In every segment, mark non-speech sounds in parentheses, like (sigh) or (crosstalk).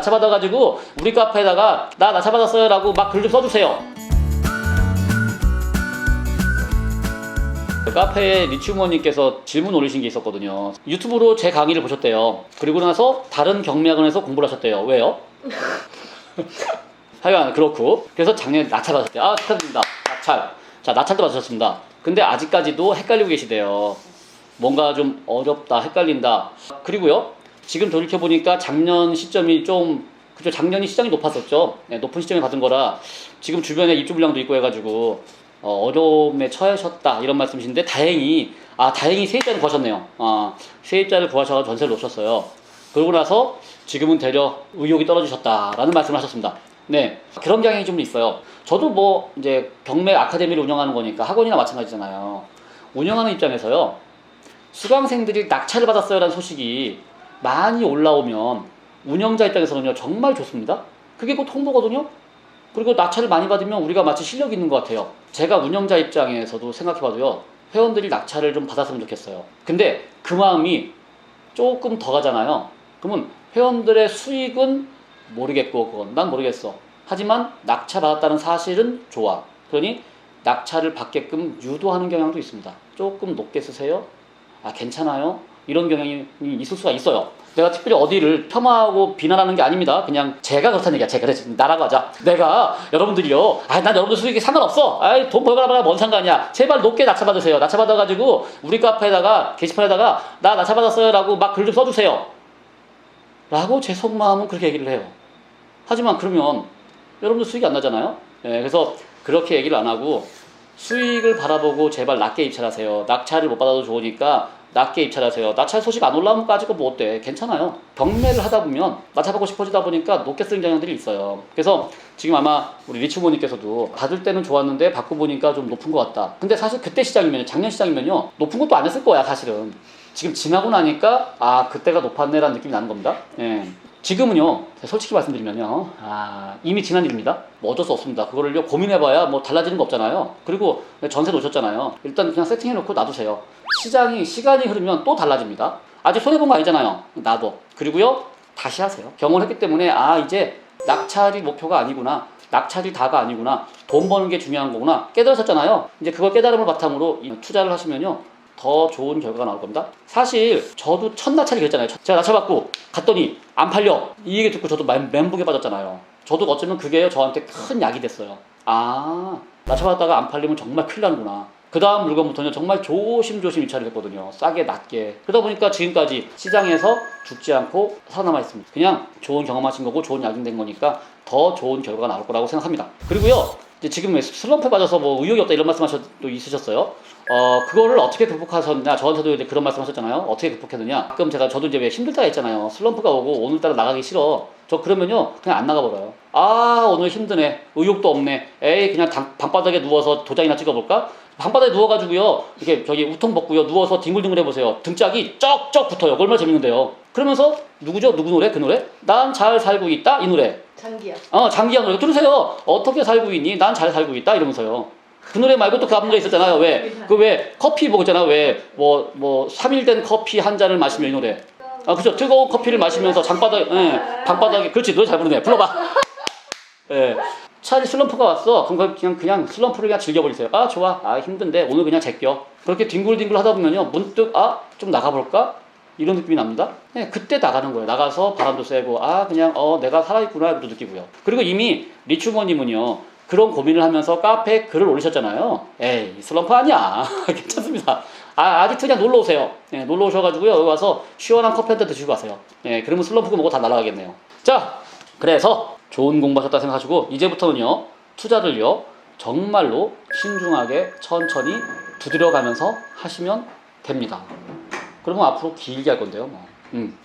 나차 받아가지고 우리 카페에다가 나 나차 받았어요라고 막 글 좀 써주세요. 그 카페에 리치우머님께서 질문 올리신 게 있었거든요. 유튜브로 제 강의를 보셨대요. 그리고 나서 다른 경매학원에서 공부를 하셨대요. 왜요? (laughs) 하여간 그렇고 그래서 작년에 낙찰 받았대요. 아 축하드립니다. 낙찰. 자 낙찰도 받으셨습니다. 근데 아직까지도 헷갈리고 계시대요. 뭔가 좀 어렵다, 헷갈린다. 그리고요 지금 돌이켜 보니까 작년 시점이 좀 그죠 작년이 시장이 높았었죠. 네, 높은 시점에 받은 거라 지금 주변에 입주 물량도 있고 해가지고 어, 어려움에 처하셨다 이런 말씀이신데 다행히 아 다행히 세입자를 구하셨네요. 아 세입자를 구하셔서 전세를 놓으셨어요. 그러고 나서 지금은 되려 의욕이 떨어지셨다라는 말씀을 하셨습니다. 네 그런 경향이 좀 있어요. 저도 뭐 이제 경매 아카데미를 운영하는 거니까 학원이나 마찬가지잖아요. 운영하는 입장에서요 수강생들이 낙찰을 받았어요라는 소식이 많이 올라오면 운영자 입장에서는요 정말 좋습니다. 그게 곧 홍보거든요. 그리고 낙찰을 많이 받으면 우리가 마치 실력이 있는 것 같아요. 제가 운영자 입장에서도 생각해봐도요 회원들이 낙찰을 좀 받았으면 좋겠어요. 근데 그 마음이 조금 더 가잖아요. 그러면 회원들의 수익은 모르겠고 그건 난 모르겠어. 하지만 낙찰 받았다는 사실은 좋아. 그러니 낙찰을 받게끔 유도하는 경향도 있습니다. 조금 높게 쓰세요. 아 괜찮아요. 이런 경향이 있을 수가 있어요. 내가 특별히 어디를 폄하하고 비난하는 게 아닙니다. 그냥 제가 그렇다는 얘기야. 제가 그래 하자. 내가 여러분들이요. 아, 난 여러분들 수익이 상관없어. 아이, 돈 벌거나 뭔 상관이야. 제발 높게 낙찰 받으세요. 낙찰 받아가지고 우리 카페에다가 게시판에다가 나 낙찰 받았어요라고 막 글 좀 써주세요. 라고 제 속마음은 그렇게 얘기를 해요. 하지만 그러면 여러분들 수익이 안 나잖아요. 예, 그래서 그렇게 얘기를 안 하고 수익을 바라보고 제발 낮게 입찰하세요. 낙찰을 못 받아도 좋으니까 낮게 입찰하세요. 낙찰 소식 안 올라오면 까지고 뭐 어때? 괜찮아요. 경매를 하다 보면 낙찰받고 싶어지다 보니까 높게 쓰는 경향들이 있어요. 그래서 지금 아마 우리 리치모님께서도 받을 때는 좋았는데 받고 보니까 좀 높은 것 같다. 근데 사실 그때 시장이면 작년 시장이면요 높은 것도 안 했을 거야 사실은. 지금 지나고 나니까 아 그때가 높았네라는 느낌이 나는 겁니다. 예. 지금은요, 솔직히 말씀드리면요, 아, 이미 지난 일입니다. 뭐 어쩔 수 없습니다. 그거를요, 고민해봐야 뭐 달라지는 거 없잖아요. 그리고 전세 놓으셨잖아요. 일단 그냥 세팅해놓고 놔두세요. 시장이, 시간이 흐르면 또 달라집니다. 아직 손해본 거 아니잖아요. 나도. 그리고요, 다시 하세요. 경험을 했기 때문에, 아, 이제 낙찰이 목표가 아니구나. 낙찰이 다가 아니구나. 돈 버는 게 중요한 거구나. 깨달으셨잖아요. 이제 그걸 깨달음을 바탕으로 이 투자를 하시면요. 더 좋은 결과가 나올 겁니다. 사실 저도 첫 낙찰이 그랬잖아요. 제가 낙찰 받고 갔더니 안 팔려. 이 얘기 듣고 저도 멘- 멘붕에 빠졌잖아요. 저도 어쩌면 그게 저한테 큰 약이 됐어요. 아, 낙찰 받았다가 안 팔리면 정말 큰일 나는구나. 그 다음 물건부터는 정말 조심조심 입찰을 했거든요. 싸게, 낮게. 그러다 보니까 지금까지 시장에서 죽지 않고 살아남아 있습니다. 그냥 좋은 경험하신 거고 좋은 약이 된 거니까 더 좋은 결과가 나올 거라고 생각합니다. 그리고요, 이제 지금 왜 슬럼프에 빠져서 뭐 의욕이 없다 이런 말씀하셔도 있으셨어요. 어 그거를 어떻게 극복하셨냐 저한테도 이제 그런 말씀하셨잖아요. 어떻게 극복했느냐. 가끔 제가 저도 이제 왜 힘들 때가 있잖아요. 슬럼프가 오고 오늘따라 나가기 싫어. 저 그러면요 그냥 안 나가 버려요. 아 오늘 힘드네. 의욕도 없네. 에이 그냥 당- 방바닥에 누워서 도장이나 찍어볼까? 방바닥에 누워가지고요 이렇게 저기 우통 벗고요 누워서 뒹굴뒹굴 해보세요. 등짝이 쩍쩍 붙어요. 얼마나 재밌는데요. 그러면서 누구죠? 누구 노래? 그 노래? 난 잘 살고 있다 이 노래. 장기야. 어, 장기한 노래 들으세요. 어떻게 살고 있니? 난 잘 살고 있다 이러면서요. 그 노래 말고 또 그 앞 노래 있었잖아요. 왜? 그 왜 커피 먹었잖아 왜? 뭐, 뭐, 3일 된 커피 한 잔을 마시면 이 노래. 아, 그죠. 뜨거운 커피를 마시면서 장바닥에, 예, 방바닥에, 그렇지. 노래 잘 부르네. 불러봐. 예. 차라리 슬럼프가 왔어. 그럼 그냥, 그냥 슬럼프를 그냥 즐겨버리세요. 아, 좋아. 아, 힘든데 오늘 그냥 제껴. 그렇게 뒹굴뒹굴 하다 보면요. 문득, 아, 좀 나가볼까? 이런 느낌이 납니다. 네, 그때 나가는 거예요. 나가서 바람도 쐬고, 아, 그냥, 어, 내가 살아있구나, 이것도 느끼고요. 그리고 이미 리추머님은요, 그런 고민을 하면서 카페에 글을 올리셨잖아요. 에이, 슬럼프 아니야. (laughs) 괜찮습니다. 아, 아직도 그냥 놀러 오세요. 네, 놀러 오셔가지고요, 여기 와서 시원한 커피 한 잔 드시고 가세요. 네, 그러면 슬럼프가 뭐고 다 날아가겠네요. 자, 그래서 좋은 공부하셨다 생각하시고, 이제부터는요, 투자를요, 정말로 신중하게 천천히 두드려가면서 하시면 됩니다. 그러면 앞으로 길게 할 건데요. 뭐. 음.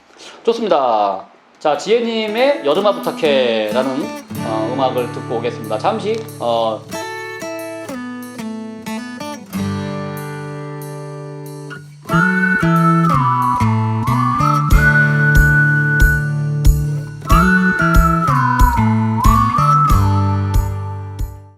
좋습니다. 자, 지혜님의 여름아 부탁해라는 어, 음악을 듣고 오겠습니다. 잠시 어,